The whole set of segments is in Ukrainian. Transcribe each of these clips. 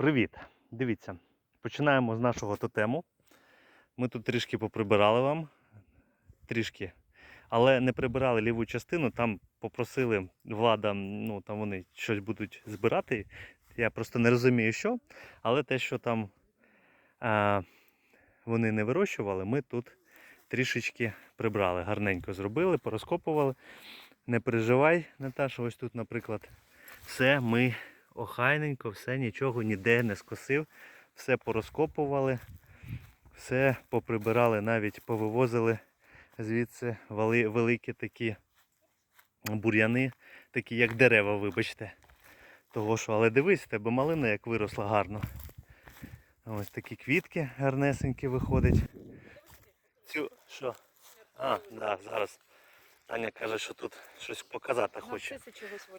Привіт! Дивіться, починаємо з нашого тотему. Ми тут трішки поприбирали вам. Трішки. Але не прибирали ліву частину, там попросили влада, ну там вони щось будуть збирати. Я просто не розумію, що. Але те, що там а, вони не вирощували, ми тут трішечки прибрали. Гарненько зробили, порозкопували. Не переживай, Наташа, ось тут, наприклад, все ми охайненько, все нічого ніде не скосив, все порозкопували, все поприбирали, навіть повивозили звідси вали- великі такі бур'яни, такі як дерева, вибачте. Того що, але дивись, тебе малина як виросла гарно. Ось такі квітки гарнесенькі виходять. Цю що? А, да, зараз. Таня каже, що тут щось показати хоче.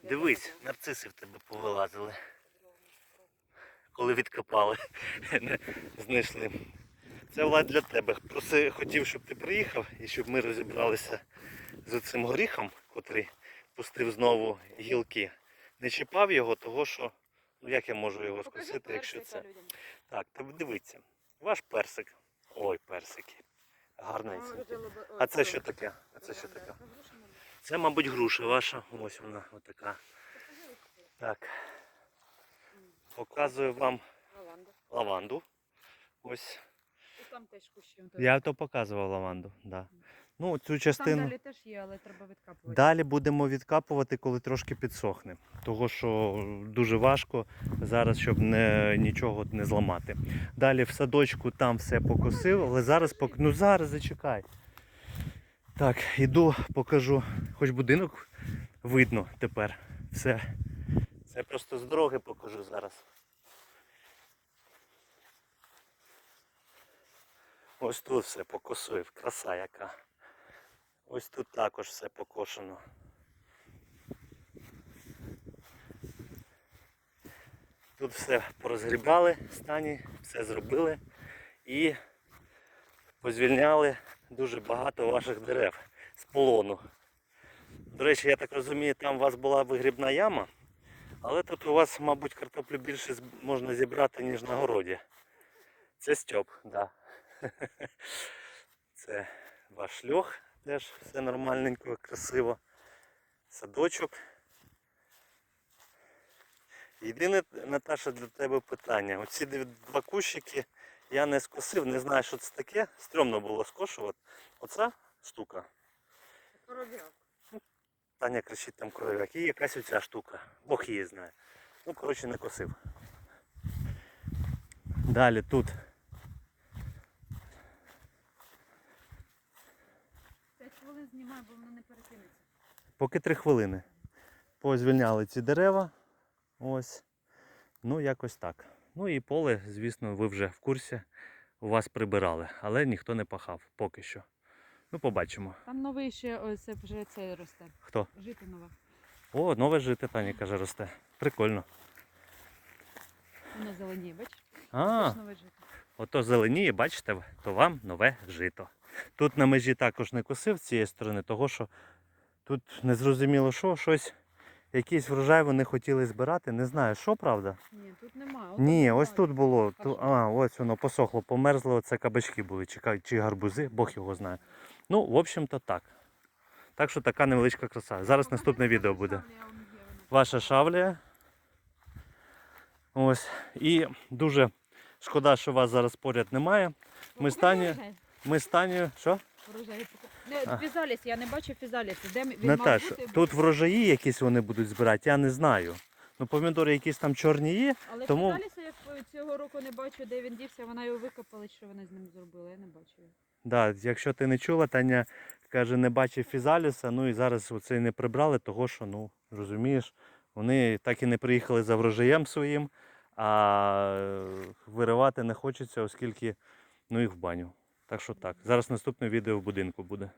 Дивись, нарциси в тебе повилазили. Коли відкопали, не знайшли. Це влад для тебе. Просто хотів, щоб ти приїхав і щоб ми розібралися з цим горіхом, котрий пустив знову гілки. Не чіпав його, того що, ну як я можу його скосити, якщо це. Так, та дивіться. Ваш персик. Ой, персики. Гарненький. вже А це що таке? А це що таке? Це, мабуть, груша ваша. Ось вона, отака. Так. Показую вам лаванду. Ось. Я то показував лаванду. Да. Ну, цю Там далі теж є, але треба відкапувати. далі будемо відкапувати, коли трошки підсохне. Того, що дуже важко зараз, щоб не, нічого не зламати. Далі в садочку там все покосив, але зараз пок... Ну зараз зачекай. Так, іду, покажу. Хоч будинок видно тепер. Все. Це просто з дороги покажу зараз. Ось тут все покосив, краса яка. Ось тут також все покошено. Тут все порозгрібали стані, все зробили і позвільняли дуже багато ваших дерев з полону. До речі, я так розумію, там у вас була вигрібна яма, але тут у вас, мабуть, картоплю більше можна зібрати, ніж на городі. Це Стьоп, так. Да. Це ваш льох, теж все нормальненько, красиво. Садочок. Єдине, Наташа, для тебе питання. Оці два кущики я не скосив, не знаю, що це таке. Стрьомно було скошувати. Оця штука. Коров'як. Таня кричить там коров'як. І якась оця штука. Бог її знає. Ну, коротше, не косив. Далі тут П'ять знімаю, бо воно не перекинеться. Поки три хвилини. Позвільняли ці дерева. Ось. Ну, якось так. Ну і поле, звісно, ви вже в курсі. У вас прибирали, але ніхто не пахав поки що. Ну, побачимо. Там новий ще ось це вже це росте. Хто? Жити нове. О, нове жити, Таня каже, росте. Прикольно. Воно зеленіє, бач? А, нове жити. ото зеленіє, бачите, то вам нове жито. Тут на межі також не косив з цієї сторони, того що тут не зрозуміло, що, щось, якийсь врожай вони хотіли збирати. Не знаю, що правда. Ні, тут немає. Ні, ось тут було. Ту, а, ось воно посохло, померзло, це кабачки були, чи, чи гарбузи, Бог його знає. Ну, в общем-то так. Так що така невеличка краса. Зараз наступне відео буде. Ваша шавлія. Ось. І дуже шкода, що вас зараз поряд немає. Ми з Танею- Ми з Танею. Що? Не, фізаліс, я не бачу фізаліс. Де він Наташ, мав бути? тут врожаї якісь вони будуть збирати, я не знаю. Ну, помідори якісь там чорні є. Але тому- фізаліса я цього року не бачу, де він дівся, вона його викопала, що вона з ним зробила, я не бачу його. Да, якщо ти не чула, Таня каже, не бачив фізаліса, ну і зараз оце не прибрали, того що, ну, розумієш, вони так і не приїхали за врожаєм своїм, а виривати не хочеться, оскільки ну їх в баню. Так що так. Зараз наступне відео в будинку буде.